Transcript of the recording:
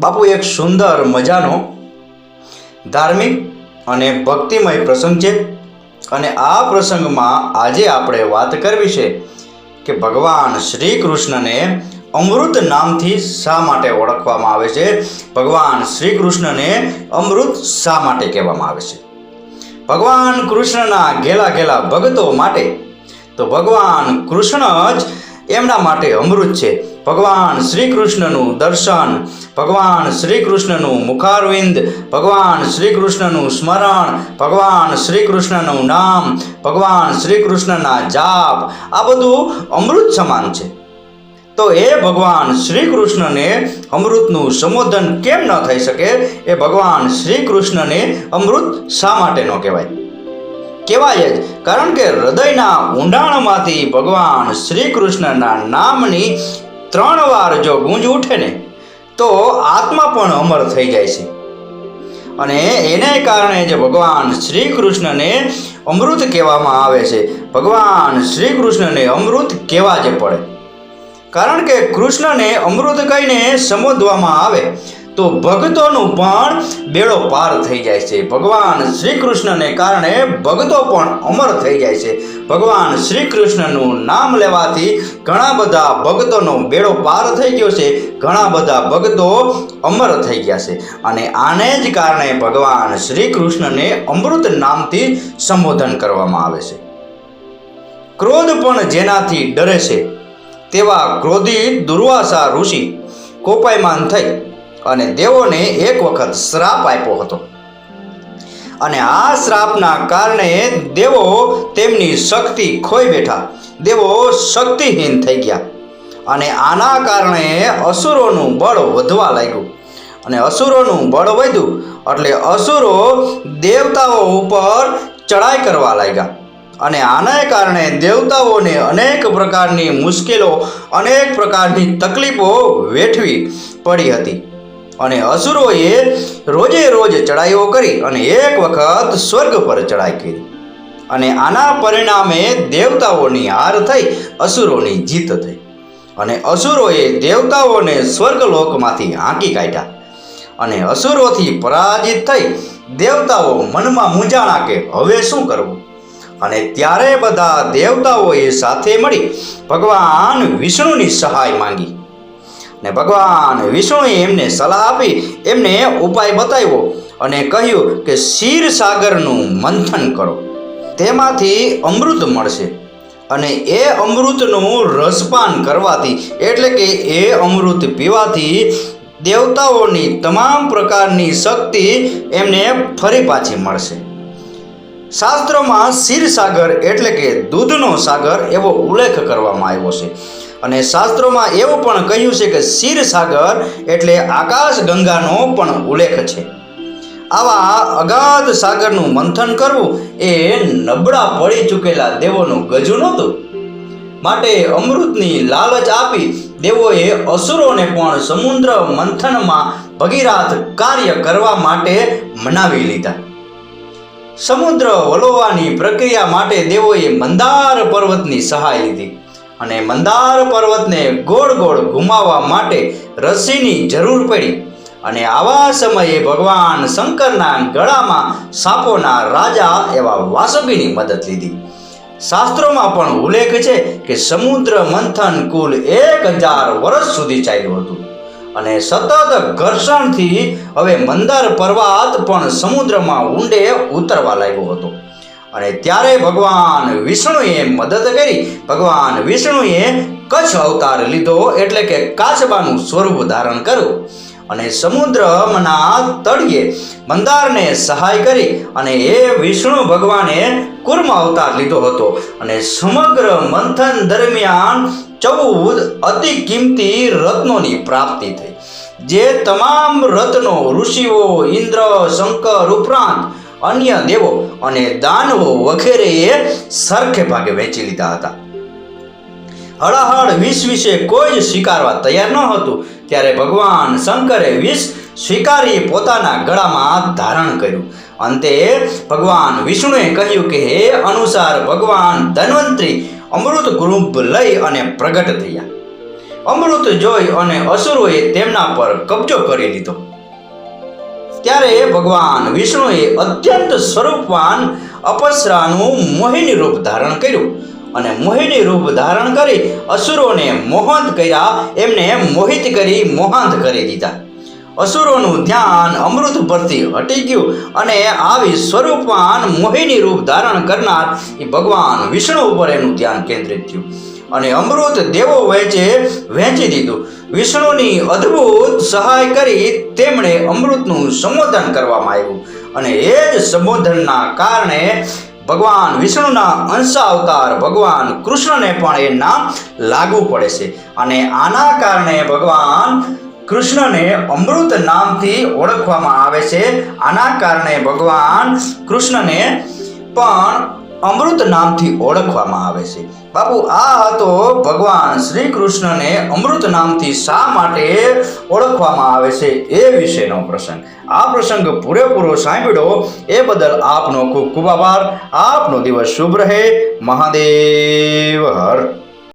બાપુ, એક સુંદર મજાનો, ધાર્મિક અને ભક્તિમય પ્રસંગ છે અને આ પ્રસંગમાં આજે આપણે વાત કરવી છે કે ભગવાન શ્રી કૃષ્ણને અમૃત નામથી શા માટે ઓળખવામાં આવે છે? ભગવાન શ્રી કૃષ્ણને અમૃત શા માટે કહેવામાં આવે છે? ભગવાન કૃષ્ણના ઘેલા ઘેલા ભગતો માટે. તો ભગવાન કૃષ્ણ જ એમના માટે અમૃત છે. ભગવાન શ્રી કૃષ્ણનું દર્શન, ભગવાન શ્રી કૃષ્ણનું મુખારવિંદ, ભગવાન શ્રી કૃષ્ણનું સ્મરણ, ભગવાન શ્રી કૃષ્ણનું નામ, ભગવાન શ્રી કૃષ્ણના જાપ, આ બધું અમૃત સમાન છે. તો એ ભગવાન શ્રી કૃષ્ણને અમૃતનું સંબોધન કેમ ન થઈ શકે? એ ભગવાન શ્રી કૃષ્ણને અમૃત શા માટે ન કહેવાય? કહેવાય જ. કારણ કે હૃદયના ઊંડાણમાંથી ભગવાન શ્રી કૃષ્ણના નામની ત્રણ વાર જો ગુંજ ઉઠે ને, તો આત્મા પણ અમર થઈ જાય છે. અને એને કારણે જે ભગવાન શ્રી કૃષ્ણને અમૃત કહેવામાં આવે છે. ભગવાન શ્રી કૃષ્ણને અમૃત કહેવા જ પડે. કારણ કે કૃષ્ણને અમૃત કહીને સંબોધવામાં આવે. તો ભક્તોનું પણ બેડો પાર થઈ જાય છે. ભગવાન શ્રી કૃષ્ણને કારણે ભક્તો પણ અમર થઈ જાય છે. ભગવાન શ્રી કૃષ્ણનું નામ લેવાથી ઘણા બધા ભક્તોનો બેડો પાર થઈ ગયો છે. ઘણા બધા ભક્તો અમર થઈ ગયા છે. અને આને જ કારણે ભગવાન શ્રી કૃષ્ણને અમૃત નામથી સંબોધન કરવામાં આવે છે. ક્રોધ પણ જેનાથી ડરે છે. તેવા ક્રોધી દુર્વાસા ઋષિ કોપાયમાન થઈ અને દેવોને એક વખત શ્રાપ આપ્યો હતો. અને આ શ્રાપના કારણે દેવો તેમની શક્તિ ખોઈ બેઠા. દેવો શક્તિહીન થઈ ગયા. અને આના કારણે અસુરોનું બળ વધવા લાગ્યું. અને અસુરોનું બળ વધ્યું એટલે અસુરો દેવતાઓ ઉપર ચડાઈ કરવા લાગ્યા. અને આના કારણે દેવતાઓને અનેક પ્રકારની મુશ્કેલો, અનેક પ્રકારની તકલીફો વેઠવી પડી હતી. અને અસુરોએ રોજે રોજ ચડાઈઓ કરી અને એક વખત સ્વર્ગ પર ચડાઈ કરી. અને આના પરિણામે દેવતાઓની હાર થઈ, અસુરોની જીત થઈ. અને અસુરોએ દેવતાઓને સ્વર્ગલોકમાંથી હાંકી કાઢ્યા. અને અસુરોથી પરાજિત થઈ, દેવતાઓ મનમાં મૂંઝાણા કે હવે શું કરવું? અને ત્યારે બધા દેવતાઓએ સાથે મળી ભગવાન વિષ્ણુની સહાય માંગી. ને ભગવાન વિષ્ણુએ એમને સલાહ આપી, એમને ઉપાય બતાવ્યો અને કહ્યું કે ક્ષીર સાગરનું મંથન કરો, તેમાંથી અમૃત મળશે અને એ અમૃતનું રસપાન કરવાથી, એટલે કે એ અમૃત પીવાથી દેવતાઓની તમામ પ્રકારની શક્તિ એમને ફરી પાછી મળશે. શાસ્ત્રોમાં સાગર એટલે કે દૂધનો સાગર એવો ઉલ્લેખ કરવામાં આવ્યો છે. અને શાસ્ત્રોમાં એવું પણ કહ્યું છે કે ક્ષીરસાગર એટલે આકાશ ગંગાનો પણ ઉલ્લેખ છે. આવા અગાધ સાગરનું મંથન કરવું એ નબળા પડી ચૂકેલા દેવોનું ગજુ નહોતું. માટે અમૃતની લાલચ આપી દેવોએ અસુરોને પણ સમુદ્ર મંથનમાં ભગીરાથ કાર્ય કરવા માટે મનાવી લીધા. સમુદ્ર વલોવાની પ્રક્રિયા માટે દેવોએ મંદાર પર્વતની સહાય લીધી. અને મંદાર પર્વતને ગોળ ગોળ ઘુમાવવા માટે રસીની જરૂર પડી. અને આવા સમયે ભગવાન શંકરના ગળામાં સાપોના રાજા એવા વાસુકીની મદદ લીધી. શાસ્ત્રોમાં પણ ઉલ્લેખ છે કે સમુદ્ર મંથન કુલ એક હજાર વર્ષ સુધી ચાલ્યું હતું. અને સતત ઘર્ષણથી હવે મંદર પર્વત પણ સમુદ્રમાં ઊંડે ઉતરવા લાગ્યો હતો. અને ત્યારે ભગવાન વિષ્ણુએ મદદ કરી. ભગવાન વિષ્ણુએ કચ્છ અવતાર લીધો એટલે કે કાચબાનું સ્વરૂપ ધારણ કર્યું. અને સમુદ્રના તળિયે મંદારને સહાય કરી અને એ વિષ્ણુ ભગવાને કુર્મ અવતાર લીધો હતો. અને સમગ્ર મંથન દરમિયાન ચૌદ અતિ કિંમતી રત્નોની પ્રાપ્તિ થઈ. જે તમામ રત્નો, ઋષિઓ, ઇન્દ્ર, શંકર ઉપરાંત અન્ય દેવો અને દાનવો વગેરેએ સરખે ભાગે વહેંચી લીધા હતા. હળહળ વિષ વિશે કોઈ જ સ્વીકારવા તૈયાર ન હતું, ત્યારે ભગવાન શંકરે વિષ સ્વીકારી પોતાના ગળામાં ધારણ કર્યું. અંતે ભગવાન વિષ્ણુએ કહ્યું કે, હે અનુસાર ભગવાન ધન્વંતરી અમૃત ગૃપ લઈ અને પ્રગટ થયા. અમૃત જોઈ અને અસુરોએ તેમના પર કબજો કરી લીધો. ત્યારે ભગવાન વિષ્ણુએ અત્યંત સ્વરૂપવાન અપસરાનું મોહિની રૂપ ધારણ કર્યું અને મોહિની રૂપ ધારણ કરી અસુરોને મોહંત કર્યા, એમને મોહિત કરી મોહાંત કરી દીધા. અસુરોનું ધ્યાન અમૃત પરથી હટી ગયું અને આવી સ્વરૂપવાન મોહિની રૂપ ધારણ કરનાર એ ભગવાન વિષ્ણુ ઉપર એનું ધ્યાન કેન્દ્રિત થયું. અને અમૃત દેવો વહેંચે વહેંચી દીધું. વિષ્ણુની અદ્ભુત સહાય કરી તેમણે અમૃતનું સંબોધન કરવામાં આવ્યું. અને એ જ સંબોધનના કારણે ભગવાન વિષ્ણુના અંશ અવતાર ભગવાન કૃષ્ણને પણ એ નામ લાગુ પડે છે. અને આના કારણે ભગવાન કૃષ્ણને અમૃત નામથી ઓળખવામાં આવે છે. આના કારણે ભગવાન કૃષ્ણને પણ અમૃત નામથી ઓળખવામાં આવે છે. બાપુ, આ હતો ભગવાન શ્રી કૃષ્ણને અમૃત નામથી શા માટે ઓળખવામાં આવે છે એ વિશેનો પ્રસંગ. આ પ્રસંગ પૂરેપૂરો સાંભળ્યો એ બદલ આપનો ખૂબ ખૂબ આભાર. આપનો દિવસ શુભ રહે. મહાદેવ હર.